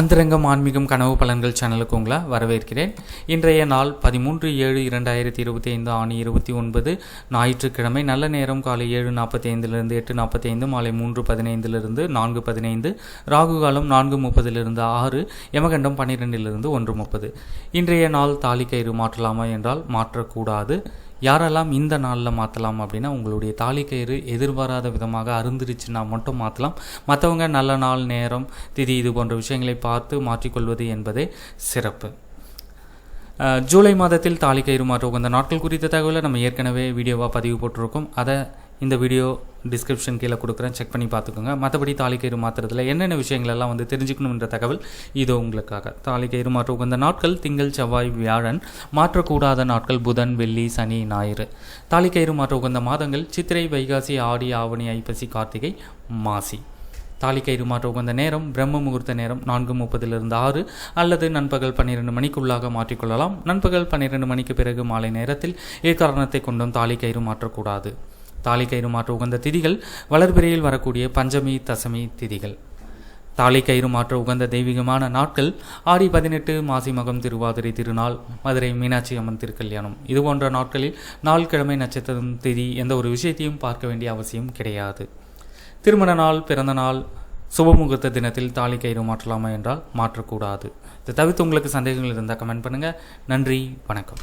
அந்தரங்கம் ஆன்மீகம் கனவு பலன்கள் சேனலுக்கு உங்களை வரவேற்கிறேன். இன்றைய நாள் பதிமூன்று ஏழு இரண்டாயிரத்தி இருபத்தி ஐந்து ஆணி இருபத்தி ஒன்பது. ஞாயிற்றுக்கிழமை நல்ல நேரம் காலை ஏழு நாற்பத்தி ஐந்திலிருந்து எட்டு நாற்பத்தி ஐந்து மாலை மூன்று பதினைந்திலிருந்து நான்கு பதினைந்து ராகு காலம் நான்கு முப்பதிலிருந்து ஆறு யமகண்டம் பன்னிரெண்டிலிருந்து ஒன்று முப்பது. இன்றைய நாள் தாலி கயிறு மாற்றலாமா என்றால் மாற்றக்கூடாது. யாரெல்லாம் இந்த நாளில் மாற்றலாம் அப்படின்னா உங்களுடைய தாலி கயிறு எதிர்பாராத விதமாக அருந்துருச்சுன்னா மட்டும் மாற்றலாம் மற்றவங்க நல்ல நாள் நேரம் திதி இது போன்ற விஷயங்களை பார்த்து மாற்றிக்கொள்வது என்பதே சிறப்பு. ஜூலை மாதத்தில் தாலி கயிறு மாற்ற உகந்த நாட்கள் குறித்த தகவலை நம்ம ஏற்கனவே வீடியோவாக பதிவு போட்டிருக்கோம். அதை இந்த வீடியோ டிஸ்கிரிப்ஷன் கீழே கொடுக்குறேன். செக் பண்ணி பார்த்துக்கோங்க. மற்றபடி தாலிக்கயிறு கயிறு மாற்றுறதுல என்னென்ன விஷயங்களெல்லாம் வந்து தெரிஞ்சுக்கணுன்ற தகவல் இது உங்களுக்காக. தாலிக்கயிறு மாற்ற உகந்த நாட்கள் திங்கள் செவ்வாய் வியாழன் மாற்றக்கூடாத நாட்கள் புதன் வெள்ளி சனி ஞாயிறு. தாலிக்கயிறு மாற்ற உகந்த மாதங்கள் சித்திரை வைகாசி ஆடி ஆவணி ஐப்பசி கார்த்திகை மாசி. தாலிக்கயிறு மாற்ற உகந்த நேரம் பிரம்ம முகூர்த்த நேரம் நான்கு முப்பதிலிருந்து ஆறு அல்லது நண்பகல் பன்னிரெண்டு மணிக்குள்ளாக மாற்றிக்கொள்ளலாம். நண்பகல் பன்னிரெண்டு மணிக்கு பிறகு மாலை நேரத்தில் இக்காரணத்தை கொண்டும் தாலிக்கயிறு மாற்றக்கூடாது. தாலி கயிறு மாற்ற உகந்த திதிகள் வளர்பிறையில் வரக்கூடிய பஞ்சமி தசமி திதிகள். தாலி கயிறு மாற்ற உகந்த தெய்வீகமான நாட்கள் ஆடி பதினெட்டு மாசி மகம் திருவாதிரை திருநாள் மதுரை மீனாட்சி அம்மன் திருக்கல்யாணம். இது போன்ற நாட்களில் நாள் கிழமை நட்சத்திரம் திதி எந்த ஒரு விஷயத்தையும் பார்க்க வேண்டிய அவசியம் கிடையாது. திருமண நாள் பிறந்த நாள் சுபமுகூர்த்த தினத்தில் தாலி கயிறு மாற்றலாமா என்றால் மாற்றக்கூடாது. இதை தவிர்த்து உங்களுக்கு சந்தேகங்கள் இருந்தால் கமெண்ட் பண்ணுங்கள் நன்றி வணக்கம்.